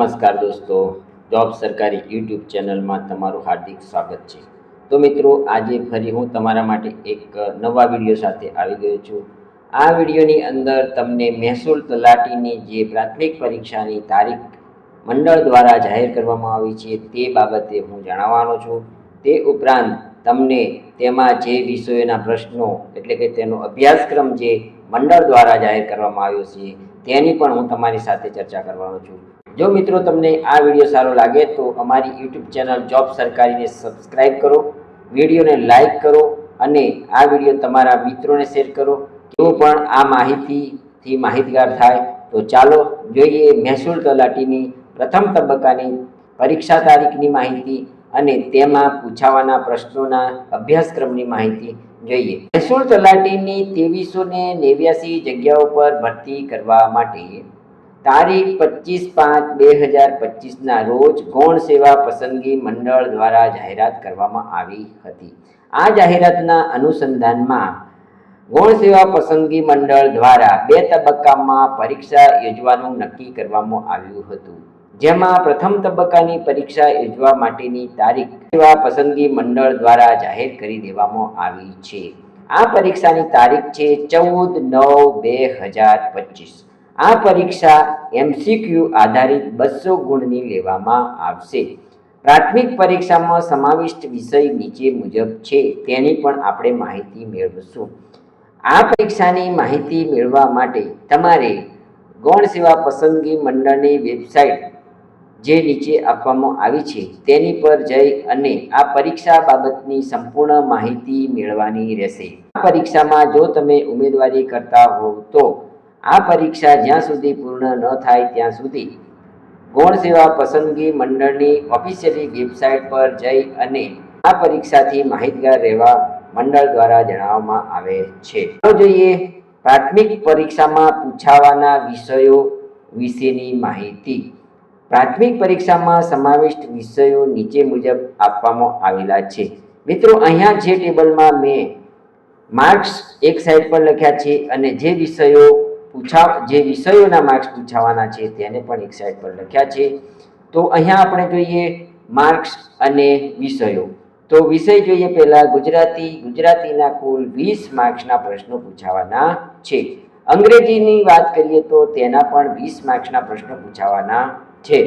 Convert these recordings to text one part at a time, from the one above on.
નમસ્કાર દોસ્તો, જોબ સરકારી યુટ્યુબ ચેનલમાં તમારું હાર્દિક સ્વાગત છે. તો મિત્રો, આજે ફરી હું તમારા માટે એક નવા વીડિયો સાથે આવી ગયો છું. આ વિડીયોની અંદર તમને મહેસૂલ તલાટીની જે પ્રાથમિક પરીક્ષાની તારીખ મંડળ દ્વારા જાહેર કરવામાં આવી છે તે બાબતે હું જણાવવાનો છું. તે ઉપરાંત તમને તેમાં જે વિષયોના પ્રશ્નો એટલે કે તેનો અભ્યાસક્રમ જે મંડળ દ્વારા જાહેર કરવામાં આવ્યો છે તેની પણ હું તમારી સાથે ચર્ચા કરવાનો છું. જો મિત્રો તમને આ વીડિયો સારો લાગે તો અમારી યુટ્યુબ ચેનલ જોબ સરકારીને સબસ્ક્રાઈબ કરો, વિડીયોને લાઈક કરો અને આ વીડિયો તમારા મિત્રોને શેર કરો. તેઓ પણ આ માહિતીથી માહિતગાર થાય તો ચાલો જોઈએ મહેસૂલ તલાટીની પ્રથમ તબક્કાની પરીક્ષા તારીખની માહિતી અને તેમાં પૂછાવાના પ્રશ્નોના અભ્યાસક્રમની માહિતી જોઈએ. મહેસૂલ તલાટીની ત્રેવીસો ને નેવ્યાસી જગ્યાઓ પર ભરતી કરવા માટે તારીખ પચીસ પાંચ બે હજાર પચીસના રોજ ગૌણ સેવા પસંદગી મંડળ દ્વારા જાહેરાત કરવામાં આવી હતી. આ જાહેરાતના અનુસંધાનમાં ગૌણ સેવા પસંદગી મંડળ દ્વારા બે તબક્કામાં પરીક્ષા યોજવાનું નક્કી કરવામાં આવ્યું હતું. જેમાં પ્રથમ તબક્કાની પરીક્ષા યોજવા માટેની તારીખ સેવા પસંદગી મંડળ દ્વારા જાહેર કરી દેવામાં આવી છે. આ પરીક્ષાની તારીખ છે ચૌદ નવ બે હજાર પચીસ. આ પરીક્ષા એમસીક્યુ આધારિત બસો ગુણની લેવામાં આવશે. પ્રાથમિક પરીક્ષામાં સમાવિષ્ટ વિષય નીચે મુજબ છે, તેની પણ આપણે માહિતી મેળવશું. આ પરીક્ષાની માહિતી મેળવવા માટે તમારે ગૌણ સેવા પસંદગી મંડળની વેબસાઇટ જે નીચે આપવામાં આવી છે, તેની પર જઈ અને આ પરીક્ષા બાબતની સંપૂર્ણ માહિતી મેળવવાની રહેશે. આ પરીક્ષામાં જો તમે ઉમેદવારી કરતા હોવ તો આ પરીક્ષા જ્યાં સુધી પૂર્ણ ન થાય ત્યાં સુધી ગૌણ સેવા પસંદગી મંડળની ઓફિશિયલી વેબસાઇટ પર જઈ અને આ પરીક્ષાથી માહિતગાર રહેવા મંડળ દ્વારા જણાવવામાં આવે છે. જોઈએ પ્રાથમિક પરીક્ષામાં પૂછાવાના વિષયો વિશેની માહિતી. પ્રાથમિક પરીક્ષામાં સમાવિષ્ટ વિષયો નીચે મુજબ આપવામાં આવેલા છે. મિત્રો, અહીંયા જે ટેબલમાં મેં માર્ક્સ એક સાઈડ પર લખ્યા છે અને જે વિષયો પૂછા જે વિષયોના માર્ક્સ પૂછાવાના છે તેને પણ એક સાઈડ પર લખ્યા છે. તો અહીંયા આપણે જોઈએ માર્ક્સ અને વિષયો. તો વિષય જોઈએ પહેલા ગુજરાતી, ગુજરાતીના કુલ વીસ માર્ક્સના પ્રશ્નો પૂછાવાના છે. અંગ્રેજીની વાત કરીએ તો તેના પણ વીસ માર્ક્સના પ્રશ્નો પૂછાવાના છે.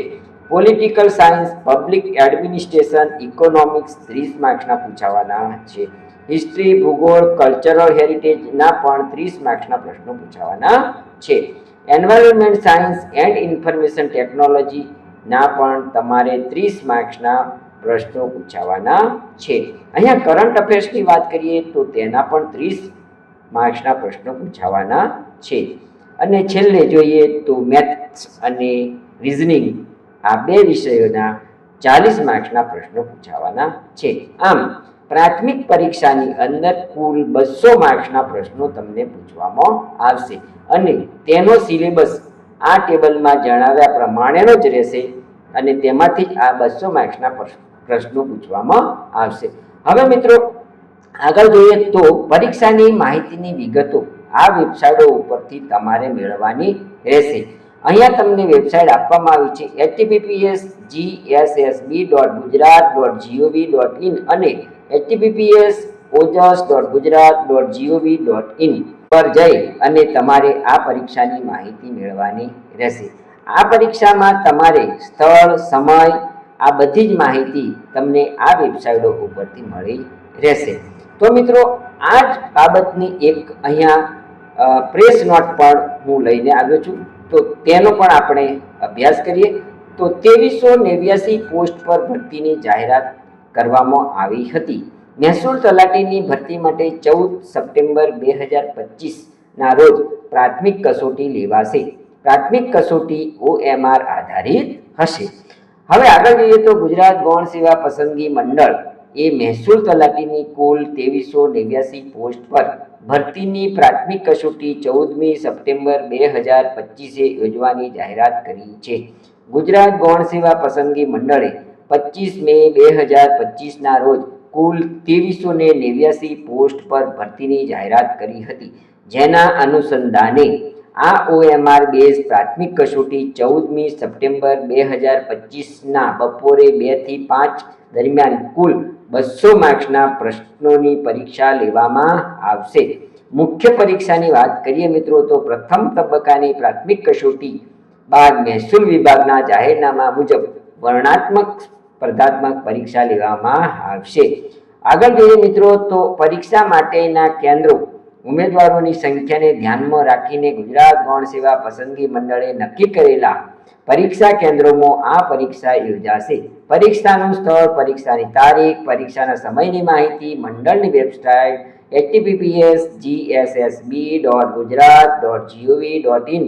Political science public administration economics ત્રીસ માર્ક્સના પૂછાવાના છે. હિસ્ટ્રી, ભૂગોળ કલ્ચરલ હેરિટેજના પણ ત્રીસ માર્ક્સના પ્રશ્નો પૂછાવાના છે. એન્વાયરમેન્ટ સાયન્સ એન્ડ ઇન્ફોર્મેશન ટેકનોલોજીના પણ તમારે ત્રીસ માર્ક્સના પ્રશ્નો પૂછાવાના છે. અહીંયા કરંટ અફેર્સની વાત કરીએ તો તેના પણ ત્રીસ માર્ક્સના પ્રશ્નો પૂછાવાના છે. અને છેલ્લે જોઈએ તો મેથ્સ અને રિઝનિંગ આ બે વિષયોના ચાલીસ માર્ક્સના પ્રશ્નો પૂછાવાના છે. આમ પ્રાથમિક પરીક્ષાની અંદર કુલ બસો માર્ક્સના પ્રશ્નો તમને પૂછવામાં આવશે. અને તેનો સિલેબસ આ ટેબલમાં જણાવ્યા પ્રમાણેનો જ રહેશે અને તેમાંથી જ આ બસો માર્ક્સના પ્રશ્નો પૂછવામાં આવશે. હવે મિત્રો, આગળ જોઈએ તો પરીક્ષાની માહિતીની વિગતો આ વેબસાઇટો ઉપરથી તમારે મેળવવાની રહેશે. અહીંયા તમને વેબસાઇટ આપવામાં આવી છે HTTPS GSSB dot Gujarat dot GOV dot in અને HTTPS Ojas dot Gujarat dot GOV dot in પર જઈ અને તમારે આ પરીક્ષાની માહિતી મેળવવાની રહેશે. આ પરીક્ષામાં તમારે સ્થળ, સમય, આ બધી જ માહિતી તમને આ વેબસાઇટો ઉપરથી મળી રહેશે. તો મિત્રો, આ જ બાબતની એક અહીંયા પ્રેસ નોટ પણ હું લઈને આવ્યો છું. તો તેનો પણ આપણે અભ્યાસ કરીએ. તો ત્રેવીસો નેવ્યાસી પોસ્ટ પર ભરતીની જાહેરાત કરવામાં આવી હતી. મહેસૂલ તલાટીની ભરતી માટે ચૌદ સપ્ટેમ્બર બે હજાર પચીસના રોજ પ્રાથમિક કસોટી લેવાશે. પ્રાથમિક કસોટી ઓએમઆર આધારિત હશે. હવે આગળ જોઈએ તો ગુજરાત ગૌણ સેવા પસંદગી મંડળ એ મહેસૂલ તલાટીની કુલ ત્રેવીસો નેવ્યાસી પોસ્ટ પર ભરતીની પ્રાથમિક કસોટી ચૌદમી સપ્ટેમ્બર બે હજાર પચીસે યોજવાની જાહેરાત કરી છે. ગુજરાત ગૌણ સેવા પસંદગી મંડળે પચીસ મે બે હજાર પચીસના રોજ કુલ ત્રેવીસો ને નેવ્યાસી પોસ્ટ પર ભરતીની જાહેરાત કરી હતી, જેના અનુસંધાને આ ઓએમઆર બેઝ પ્રાથમિક કસોટી ચૌદમી સપ્ટેમ્બર બે હજાર પચીસના બપોરે બેથી પાંચ દરમિયાન કુલ બસો માર્ક્સના પ્રશ્નોની પરીક્ષા લેવામાં આવશે. મુખ્ય પરીક્ષાની વાત કરીએ મિત્રો, તો પ્રથમ તબક્કાની પ્રાથમિક કસોટી બાદ મહેસૂલ વિભાગના જાહેરનામા મુજબ વર્ણાત્મક સ્પર્ધાત્મક પરીક્ષા લેવામાં આવશે. આગળ જોઈએ મિત્રો, તો પરીક્ષા માટેના કેન્દ્રો. ઉમેદવારોની સંખ્યાને ધ્યાનમાં રાખીને ગુજરાત ગૌણ સેવા પસંદગી મંડળે નક્કી કરેલા પરીક્ષા કેન્દ્રોમાં આ પરીક્ષા યોજાશે. પરીક્ષાનું સ્થળ, પરીક્ષાની તારીખ, પરીક્ષાના સમયની માહિતી, મંડળની website HTTPS GSSB dot Gujarat dot GOV dot in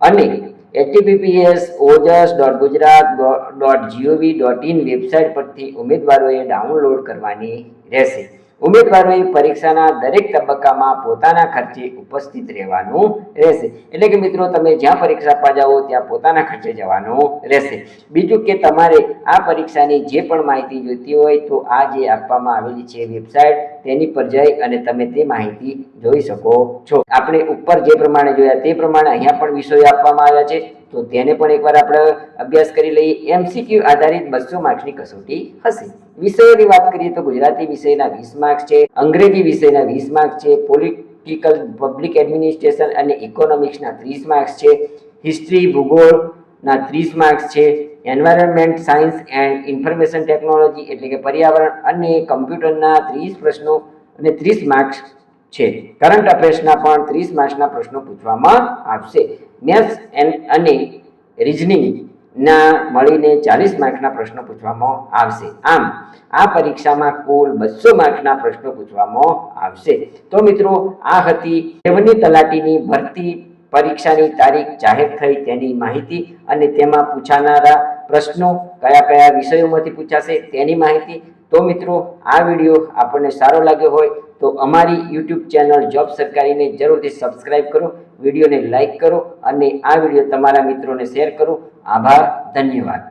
અને HTTPS Ojas dot Gujarat dot GOV dot in website પરથી ઉમેદવારોએ ડાઉનલોડ કરવાની રહેશે. ઉમેદવારોએ પરીક્ષાના દરેક તબક્કામાં પોતાના ખર્ચે ઉપસ્થિત રહેવાનું રહેશે. એટલે કે મિત્રો, તમે જ્યાં પરીક્ષા આપવા જાઓ, ત્યાં પોતાના ખર્ચે જવાનું રહેશે. બીજું કે તમારે આ પરીક્ષાની જે પણ માહિતી જોઈતી હોય, તો આ જે આપવામાં આવેલી છે વેબસાઇટ તેની પર જઈ અને તમે તે માહિતી જોઈ શકો છો. આપણે ઉપર જે પ્રમાણે જોયા તે પ્રમાણે અહીંયા પણ વિષયો આપવામાં આવ્યા છે. તો તેને પણ એકવાર આપણે અભ્યાસ કરી લઈએ. એમસીક્યુ આધારિત બસો માર્ક્સની કસોટી હશે. વિષયોની વાત કરીએ તો ગુજરાતી વિષયના વીસ માર્ક્સ છે, અંગ્રેજી વિષયના વીસ માર્ક્સ છે, પોલિટિકલ પબ્લિક એડમિનિસ્ટ્રેશન અને ઇકોનોમિક્સના ત્રીસ માર્ક્સ છે, હિસ્ટ્રી, ભૂગોળના ત્રીસ માર્ક્સ છે environment science and information technology એટલે કે પર્યાવરણ અને કમ્પ્યુટરના ત્રીસ પ્રશ્નો અને ત્રીસ માર્ક્સ છે. કરંટ અફેર્સના પણ ત્રીસ માર્ક્સના પ્રશ્નો પૂછવામાં આવશે. મેથ્સ એન્ડ અને રિઝનિંગના મળીને ચાલીસ માર્ક્સના પ્રશ્નો પૂછવામાં આવશે. આમ, આ પરીક્ષામાં કુલ બસો માર્ક્સના પ્રશ્નો પૂછવામાં આવશે. તો મિત્રો, આ હતી રેવન્યુ તલાટીની ભરતી પરીક્ષાની તારીખ જાહેર થઈ તેની માહિતી અને તેમાં પૂછાનારા પ્રશ્નો કયા કયા વિષયોમાંથી પૂછાશે તેની માહિતી. તો મિત્રો, આ વીડિયો આપણને સારો લાગ્યો હોય તો અમારી યુટ્યુબ ચેનલ જોબ સરકારીને જરૂરથી સબસ્ક્રાઈબ કરો, વિડીયોને લાઈક કરો અને આ વીડિયો તમારા મિત્રોને શેર કરો. આભાર, ધન્યવાદ.